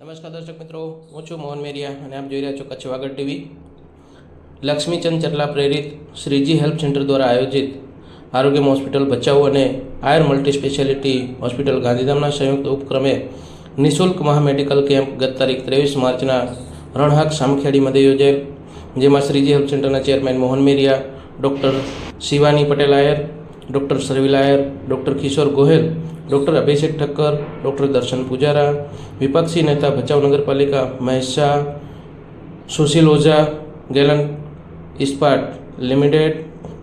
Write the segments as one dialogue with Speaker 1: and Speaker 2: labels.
Speaker 1: નમસ્કાર દર્શક મિત્રો, હું છું મોહન મેરિયા અને આપ જોઈ રહ્યા છો કચ્છ વાગડ ટીવી. લક્ષ્મીચંદ ચટલા પ્રેરિત શ્રીજી હેલ્પ સેન્ટર દ્વારા આયોજિત આરોગ્ય હોસ્પિટલ ભચાઉ અને આયર મલ્ટી સ્પેશિયાલિટી હોસ્પિટલ ગાંધીધામના સંયુક્ત ઉપક્રમે નિઃશુલ્ક મહામેડિકલ કેમ્પ ગત તારીખ ત્રેવીસ માર્ચના રણહાક સામખેડી મધ્યે યોજાયેલ, જેમાં શ્રીજી હેલ્પ સેન્ટરના chairman Mohan Meriya, doctor Shivani Patel Ayar doctor Sarvil Ayar, doctor Kishor Gohel, doctor Abhishek Thakkar, doctor Darshan Pujara, વિપક્ષી નેતા ભચાઉ નગરપાલિકા Mahesh Shah, Sushil Ojha, Gallantt Ispat limited,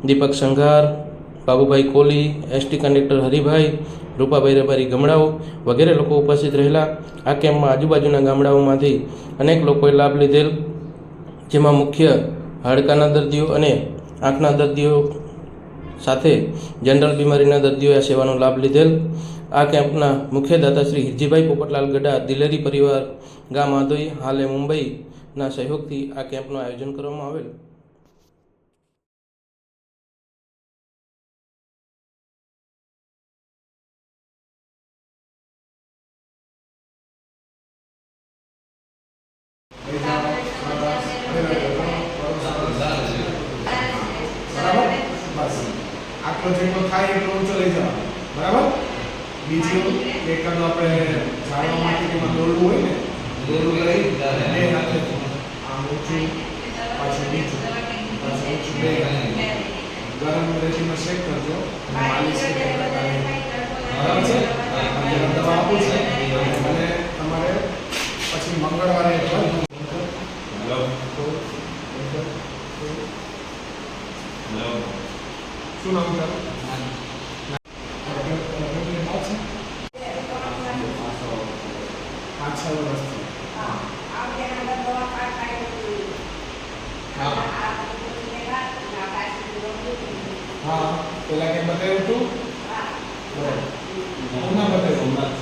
Speaker 1: Deepak Sanghar, Babubhai Koli ST conductor Haribhai, Rupabhai Rabari ગમડાઓ વગેરે લોકો ઉપસ્થિત રહેલા. આ કેમ્પમાં આજુબાજુના ગામડાઓમાંથી અનેક લોકોએ લાભ લીધેલ, જેમાં મુખ્ય હાડકાના દર્દીઓ અને આંખના દર્દીઓ સાથે જનરલ બીમારીના દર્દીઓએ સેવાનો લાભ લીધેલ. આ કેમ્પના મુખ્ય દાતા શ્રી હિરજીભાઈ પોપટલાલ ગડા દિલેરી પરિવાર, ગામ આદોઈ, હાલે મુંબઈના સહયોગથી આ કેમ્પનું આયોજન કરવામાં આવેલ.
Speaker 2: બરાબર આટલો જેટલો થાય એટલો ઊંચો લઈ જવાનો. બરાબર? બીજું એકાદો આપણે જાળવા માટે એમાં દોરવું હોય ને દોરવું લઈ બે હાથે આમ ઊંચું પાછું નીચું પાછું ઊંચું. બે. ગરમ રેતીમાં શેક કરજો. માલિશ બરાબર છે? અને દવા આપું છે. અને તમારે પછી મંગળવારે શું નામ તારું પાંચ છ વર્ષથી હા પેલા કે બતાવ્યું હતું બરાબર. બતાવ્યું બતાવ્યું?